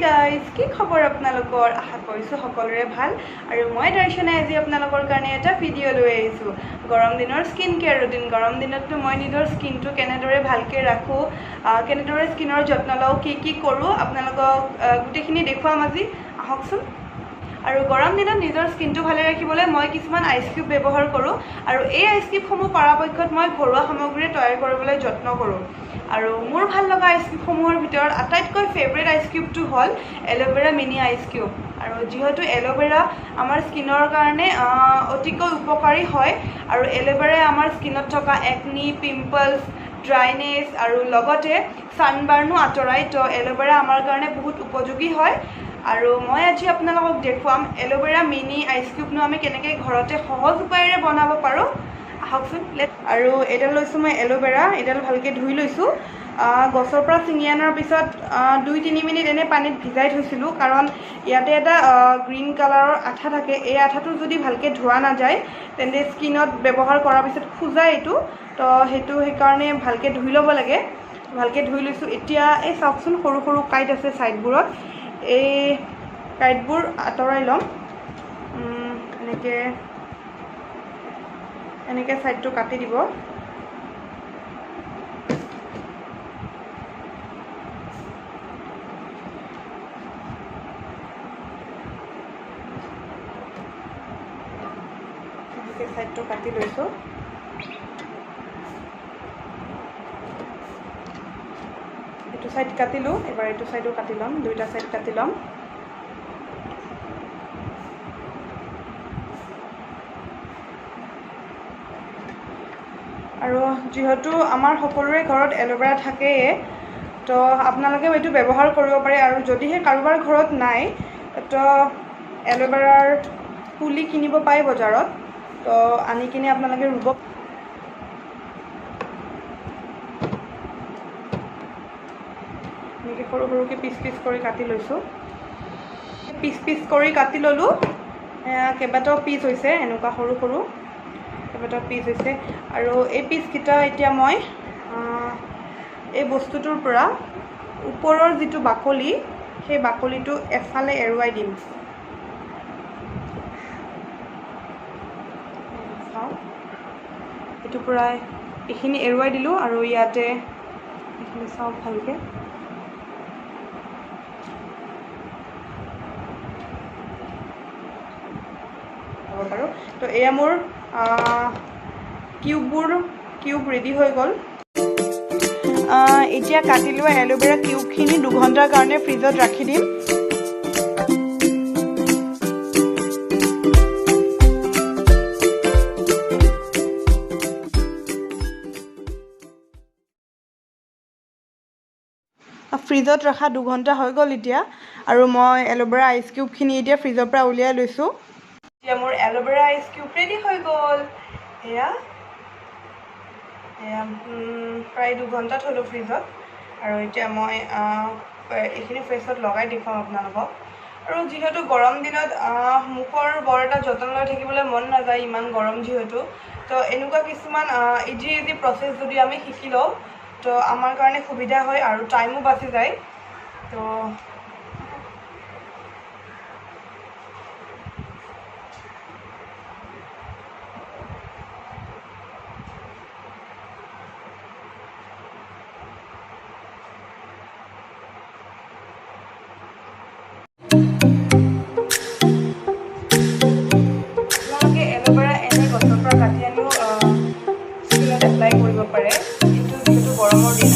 Guys কি খবৰ আপোনালোকৰ? আশা কৰিছোঁ সকলোৰে ভাল। আৰু মই দৰ্শনাই আজি আপোনালোকৰ কাৰণে এটা ভিডিঅ' লৈ আহিছোঁ। গৰম দিনৰ স্কিন কেয়াৰ ৰুটিন গৰম দিনততো মই নিজৰ স্কিনটো কেনেদৰে ভালকৈ ৰাখোঁ কেনেদৰে স্কিনৰ যত্ন লওঁ কি কি কৰোঁ আপোনালোকক গোটেইখিনি দেখুৱাম আজি। আহকচোন। আৰু গৰম দিনত নিজৰ স্কিনটো ভালে ৰাখিবলৈ মই কিছুমান আইচ কিউব ব্যৱহাৰ কৰোঁ আৰু এই আইচ কিউবসমূহ পৰাপক্ষত মই ঘৰুৱা সামগ্ৰীৰে তৈয়াৰ কৰিবলৈ যত্ন কৰোঁ। আৰু মোৰ ভাল লগা আইচ কিউবসমূহৰ ভিতৰত আটাইতকৈ ফেভৰেট আইচ কিউবটো হ'ল এল'ভেৰা মিনি আইচ কিউব আৰু যিহেতু এল'ভেৰা আমাৰ স্কিনৰ কাৰণে অতিকৈ উপকাৰী হয় আৰু এল'ভেৰাই আমাৰ স্কিনত থকা একনি পিম্পলছ ড্ৰাইনেছ আৰু লগতে ছানবাৰ্ণো আঁতৰাই তো এল'ভেৰা আমাৰ কাৰণে বহুত উপযোগী হয়। আৰু মই আজি আপোনালোকক দেখুৱাম এল'ভেৰা মিনি আইচ কিউবনো আমি কেনেকৈ ঘৰতে সহজ উপায়েৰে বনাব পাৰোঁ। আহকচোন আৰু এডাল লৈছোঁ মই এল'ভেৰা এডাল ভালকৈ ধুই লৈছোঁ। গছৰ পৰা ছিঙি অনাৰ পিছত দুই তিনি মিনিট এনেই পানীত ভিজাই থৈছিলোঁ কাৰণ ইয়াতে এটা গ্ৰীণ কালাৰৰ আঠা থাকে। এই আঠাটো যদি ভালকৈ ধোৱা নাযায় তেন্তে স্কিনত ব্যৱহাৰ কৰাৰ পিছত খোজাই এইটো। তো সেইটো সেইকাৰণে ভালকৈ ধুই ল'ব লাগে। ভালকৈ ধুই লৈছোঁ। এতিয়া এই চাওকচোন সৰু সৰু কাঁইট আছে ছাইডবোৰত এই কাঁইটবোৰ আঁতৰাই ল'ম। এনেকৈ এনেকৈ ছাইডটো কাটি দিব। ছাইডটো কাটি লৈছোঁ। এইটো ছাইড কাটিলোঁ এবাৰ এইটো ছাইডো কাটি ল'ম দুইটা ছাইড কাটি ল'ম। আৰু যিহেতু আমাৰ সকলোৰে ঘৰত এল'ভেৰা থাকেই তো আপোনালোকেও এইটো ব্যৱহাৰ কৰিব পাৰে আৰু যদিহে কাৰোবাৰ ঘৰত নাই তো এল'ভেৰাৰ পুলি কিনিব পায় বজাৰত তো আনি কিনে আপোনালোকে ৰুব সৰু সৰুকৈ পিচ পিচ কৰি কাটি লৈছোঁ। পিচ পিচ কৰি কাটি ল'লোঁ। কেইবাটাও পিচ হৈছে এনেকুৱা সৰু সৰু কেইবাটাও পিচ হৈছে। আৰু এই পিচকেইটা এতিয়া মই এই বস্তুটোৰ পৰা ওপৰৰ যিটো বাকলি সেই বাকলিটো এফালে এৰুৱাই দিম। চাওক এইটো পৰাই এইখিনি এৰুৱাই দিলোঁ আৰু ইয়াতে এইখিনি চাওক ভালকৈ হ'ব পাৰোঁ তো এয়া মোৰ কিউববোৰ কিউব ৰেডি হৈ গ'ল। এতিয়া কাটি লোৱা এল'ভেৰা কিউবখিনি দুঘণ্টাৰ কাৰণে ফ্ৰিজত ৰাখি দিম। ফ্ৰিজত ৰখা দুঘণ্টা হৈ গ'ল এতিয়া। আৰু মই এল'ভেৰা আইচ কিউবখিনি এতিয়া ফ্ৰিজৰ পৰা উলিয়াই লৈছোঁ। এতিয়া মোৰ এল'ভেৰা আইচ কিউব ৰেডি হৈ গ'ল। এয়া এয়া প্ৰায় দুঘণ্টা থ'লোঁ ফ্ৰিজত আৰু এতিয়া মই এইখিনি ফেচত লগাই দেখুৱাম আপোনালোকক। আৰু যিহেতু গৰম দিনত মুখৰ বৰ এটা যতন লৈ থাকিবলৈ মন নাযায় ইমান গৰম যিহেতু। তো এনেকুৱা কিছুমান ইজি ইজি প্ৰচেছ যদি আমি শিকি লওঁ তো আমাৰ কাৰণে সুবিধা হয় আৰু টাইমো বাচি যায়। তো কৰিব পাৰে কিন্তু যিহেতু গৰমৰ দিন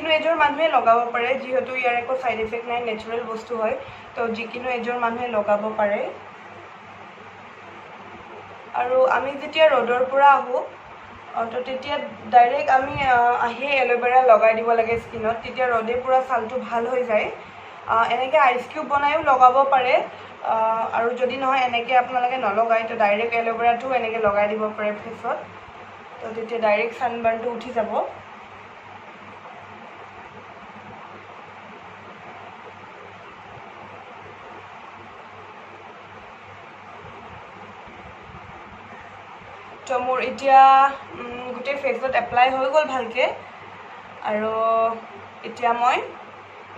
পাৰে যিহেতু ইয়াৰ একো ছাইড ইফেক্ট নাই নেচাৰেল বস্তু হয়। তো যিকোনো এজন মানুহে লগাব পাৰে। আৰু আমি যেতিয়া ৰ'দৰ পৰা আহোঁ তো তেতিয়া ডাইৰেক্ট আমি আহ, এল'ভেৰা লগাই দিব লাগে স্কিনত। তেতিয়া ৰ'দে পূৰা ছালটো ভাল হৈ যায়। এনেকৈ আইচ কিউব বনায়ো লগাব পাৰে। আৰু যদি নহয় এনেকৈ আপোনালোকে নলগায় তো ডাইৰেক্ট এল'ভেৰাটোও এনেকৈ লগাই দিব পাৰে ফেচত তো। তেতিয়া ডাইৰেক্ট ছানবাৰ্ণটো উঠি যাব। তো মোৰ এতিয়া গোটেই ফেচত এপ্লাই হৈ গ'ল ভালকৈ। আৰু এতিয়া মই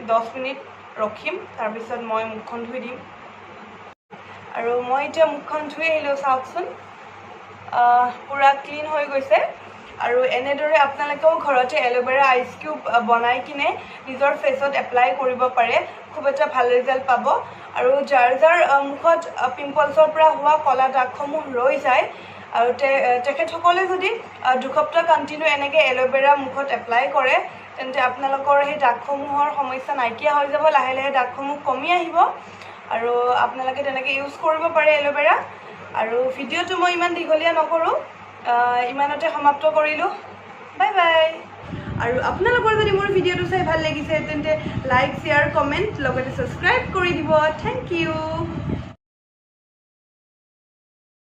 দহ মিনিট ৰখিম তাৰপিছত মই মুখখন ধুই দিম। আৰু মই এতিয়া মুখখন ধুই আহিলোঁ চাওকচোন। পূৰা ক্লিন হৈ গৈছে। আৰু এনেদৰে আপোনালোকেও ঘৰতে এল'ভেৰা আইচ কিউব বনাই কিনে নিজৰ ফেচত এপ্লাই কৰিব পাৰে। খুব এটা ভাল ৰিজাল্ট পাব। আৰু যাৰ যাৰ মুখত পিম্পলছৰ পৰা হোৱা ক'লা দাগসমূহ ৰৈ যায় আৰু তেখেতসকলে যদি দুসপ্তাহ কণ্টিনিউ এনেকৈ এল'ভেৰা মুখত এপ্লাই কৰে তেন্তে আপোনালোকৰ সেই দাগসমূহৰ সমস্যা নাইকিয়া হৈ যাব লাহে লাহে দাগসমূহ কমি আহিব। আৰু আপোনালোকে তেনেকৈ ইউজ কৰিব পাৰে এল'ভেৰা। আৰু ভিডিঅ'টো মই ইমান দীঘলীয়া নকৰোঁ ইমানতে সমাপ্ত কৰিলোঁ। Bye bye. আৰু আপোনালোকৰ যদি মোৰ ভিডিঅ'টো চাই ভাল লাগিছে তেন্তে লাইক শ্বেয়াৰ কমেণ্ট লগতে ছাবস্ক্ৰাইব কৰি দিব। Thank U